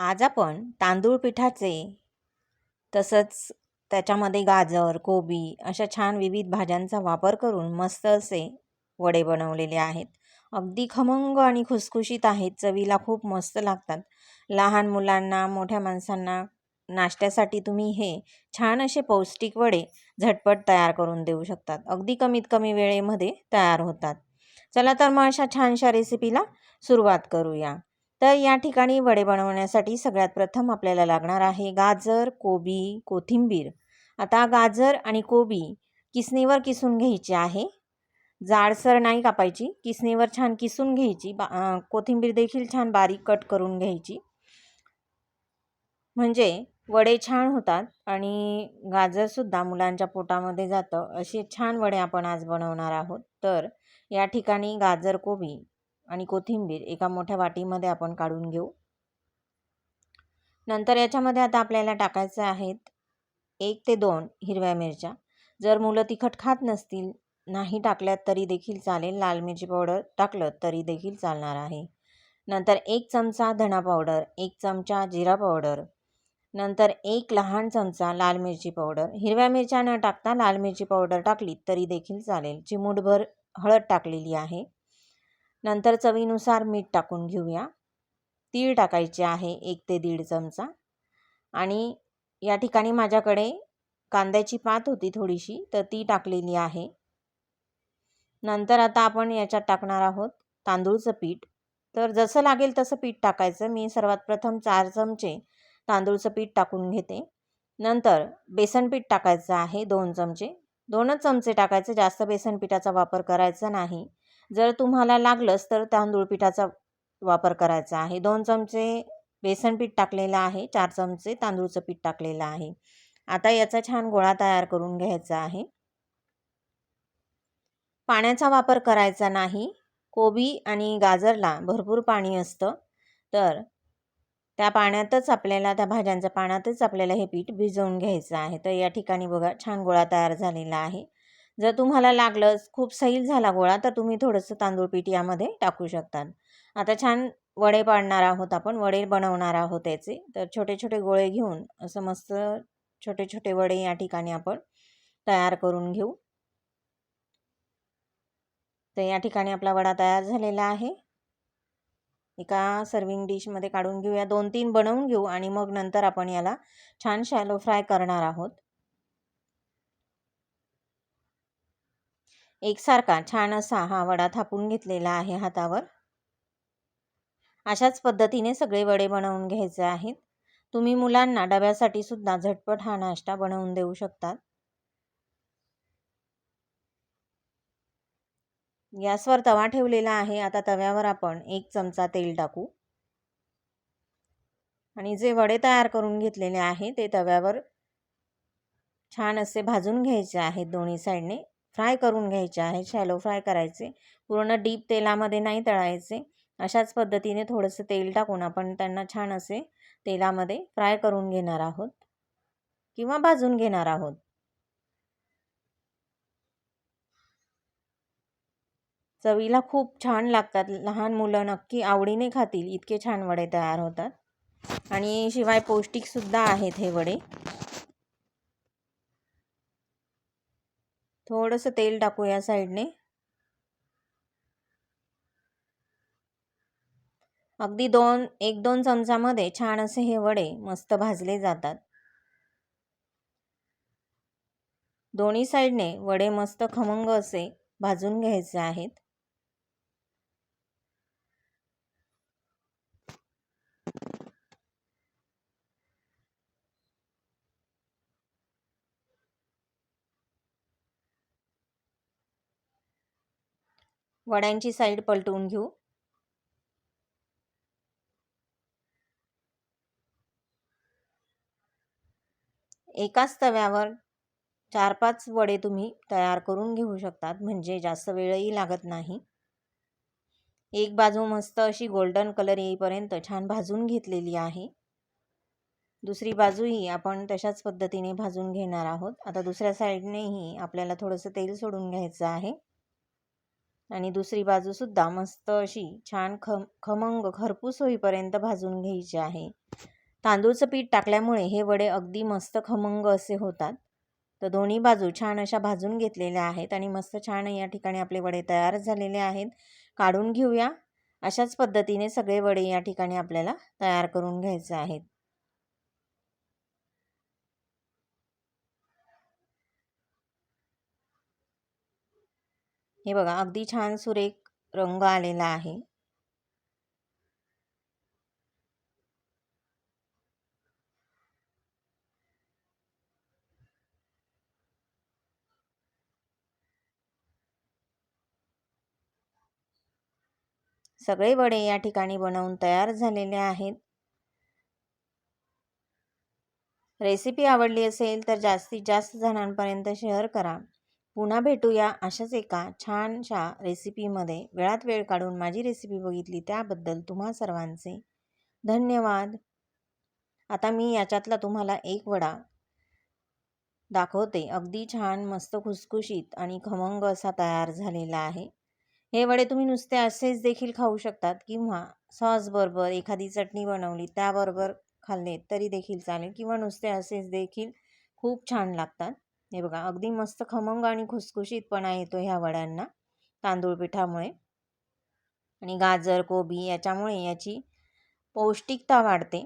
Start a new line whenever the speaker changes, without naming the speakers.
आज आपण तांदूळ पिठाचे तसंच त्याच्यामध्ये गाजर कोबी अशा छान विविध भाज्यांचा वापर करून मस्त असे वडे बनवलेले आहेत. अगदी खमंग आणि खुसखुशीत आहेत. चवीला खूप मस्त लागतात. लहान मुलांना मोठ्या माणसांना नाश्त्यासाठी तुम्ही हे छान असे पौष्टिक वडे झटपट तयार करून देऊ शकतात. अगदी कमीत कमी वेळेमध्ये तयार होतात. चला तर मग अशा छानशा रेसिपीला सुरुवात करूया. तर या ठिकाणी वडे बनवण्यासाठी सगळ्यात प्रथम आपल्याला लागणार आहे गाजर कोबी कोथिंबीर. आता गाजर आणि कोबी किसणीवर किसून घ्यायची आहे. जाडसर नाही कापायची किसणीवर छान किसून घ्यायची. बा कोथिंबीर देखील छान बारीक कट करून घ्यायची. म्हणजे वडे छान होतात आणि गाजरसुद्धा मुलांच्या पोटामध्ये जातं. असे छान वडे आपण आज बनवणार आहोत. तर या ठिकाणी गाजर कोबी आणि कोथिंबीर एका मोठ्या वाटीमध्ये आपण काढून घेऊ. नंतर याच्यामध्ये आता आपल्याला टाकायचं आहेत एक ते दोन हिरव्या मिरच्या. जर मुलं तिखट खात नसतील नाही टाकल्यात तरी देखील चालेल. लाल मिरची पावडर टाकलं तरी देखील चालणार आहे. नंतर एक चमचा धणा पावडर एक चमचा जिरा पावडर नंतर एक लहान चमचा लाल मिरची पावडर. हिरव्या मिरच्या न टाकता लाल मिरची पावडर टाकली तरी देखील चालेल. चिमूटभर हळद टाकलेली आहे. नंतर चवीनुसार मीठ टाकून घेऊया. तीळ टाकायचे आहे एक ते दीड चमचा. आणि या ठिकाणी माझ्याकडे कांद्याची पात होती थोडीशी तर ती टाकलेली आहे. नंतर आता आपण याच्यात टाकणार आहोत तांदूळचं पीठ. तर जसं लागेल तसं पीठ टाकायचं. मी सर्वात प्रथम चार चमचे तांदूळचं पीठ टाकून घेते. नंतर बेसन पीठ टाकायचं आहे दोन चमचे. दोनच चमचे टाकायचे. जास्त बेसन पिठाचा वापर करायचा नाही. जर तुम्हाला लागलंच तर तांदूळ पिठाचा वापर करायचा आहे. दोन चमचे बेसन पीठ टाकलेलं आहे. चार चमचे तांदूळचं पीठ टाकलेलं आहे. आता याचा छान गोळा तयार करून घ्यायचा आहे. पाण्याचा वापर करायचा नाही. कोबी आणि गाजरला भरपूर पाणी असतं. तर त्या पाण्यातच आपल्याला त्या भाज्यांच्या पाण्यातच आपल्याला हे पीठ भिजवून घ्यायचं आहे. तर या ठिकाणी बघा छान गोळा तयार झालेला आहे. जर तुम्हाला लागलंच खूप सैल झाला गोळा तर तुम्ही थोडंसं तांदूळ पीठ यामध्ये टाकू शकतात. आता छान वडे पाडणार आहोत आपण वडे बनवणार आहोत त्याचे तर छोटे छोटे गोळे घेऊन असं मस्त छोटे छोटे वडे या ठिकाणी आपण तयार करून घेऊ. तर या ठिकाणी आपला वडा तयार झालेला आहे. एका सर्विंग डिशमध्ये काढून घेऊया. दोन तीन बनवून घेऊ आणि मग नंतर आपण याला छान शॅलो फ्राय करणार आहोत. एकसारखा छान असा हा वडा थापून घेतलेला आहे हातावर. अशाच पद्धतीने सगळे वडे बनवून घ्यायचे आहेत. तुम्ही मुलांना डब्यासाठी सुद्धा झटपट हा नाश्ता बनवून देऊ शकतात. गॅसवर तवा ठेवलेला आहे. आता तव्यावर आपण एक चमचा तेल टाकू. आणि जे वडे तयार करून घेतलेले आहे ते तव्यावर छान असे भाजून घ्यायचे आहेत दोन्ही साईडने. फ्राय करून घ्यायचे आहे शॅलो फ्राय करायचे. पूर्ण डीप तेलामध्ये नाही तळायचे. अशाच पद्धतीने थोडंसं तेल टाकून आपण त्यांना छान असे तेलामध्ये फ्राय करून घेणार आहोत. किंवा भाजून घेणार आहोत. चवीला खूप छान लागतात. लहान मुलं नक्की आवडीने खातील. इतके छान वडे तयार होतात. आणि शिवाय पौष्टिकसुद्धा आहेत हे वडे. थोडंसं तेल टाकू या साईडने. अगदी दोन एक दोन चमचामध्ये छान असे हे वडे मस्त भाजले जातात. दोन्ही साईडने वडे मस्त खमंग असे भाजून घ्यायचे आहेत. वड्यांची साईड पलटवून घेऊ. एकाच तव्यावर चार पाच वडे तुम्ही तयार करून घेऊ शकतात म्हणजे जास्त वेळही लागत नाही. एक बाजू मस्त अशी गोल्डन कलर येईपर्यंत छान भाजून घेतलेली आहे. दुसरी बाजूही आपण तशाच पद्धतीने भाजून घेणार आहोत. आता दुसऱ्या साईडनेही आपल्याला थोडंसं तेल सोडून घ्यायचं आहे. आणि दुसरी बाजूसुद्धा मस्त अशी छान खम खमंग खरपूस होईपर्यंत भाजून घ्यायची आहे. तांदूळचं पीठ टाकल्यामुळे हे वडे अगदी मस्त खमंग असे होतात. तर दोन्ही बाजू छान अशा भाजून घेतलेल्या आहेत आणि मस्त छान या ठिकाणी आपले वडे तयार झालेले आहेत. काढून घेऊया. अशाच पद्धतीने सगळे वडे या ठिकाणी आपल्याला तयार करून घ्यायचे आहेत. हे बघा अगदी छान सुरेख रंग आलेला आहे. सगळे वडे या ठिकाणी बनवून तयार झालेले आहेत. रेसिपी आवडली असेल तर जास्तीत जास्त जणांपर्यंत शेअर करा. पुन्हा भेटूया अशाच एका छानशा रेसिपीमध्ये वेळात वेळ काढून माझी रेसिपी बघितली त्याबद्दल तुम्हा सर्वांचे धन्यवाद. आता मी याच्यातला तुम्हाला एक वडा दाखवते. अगदी छान मस्त खुसखुशीत आणि खमंग असा तयार झालेला आहे. हे वडे तुम्ही नुसते असेच देखील खाऊ शकतात किंवा सॉसबरोबर एखादी चटणी बनवली त्याबरोबर खाल्ले तरी देखील चालेल किंवा नुसते असेच देखील खूप छान लागतात. हे बघा अगदी मस्त खमंग आणि खुसखुशीतपणा येतो ह्या वड्यांना तांदूळ पिठामुळे. आणि गाजर कोबी याच्यामुळे याची पौष्टिकता वाढते.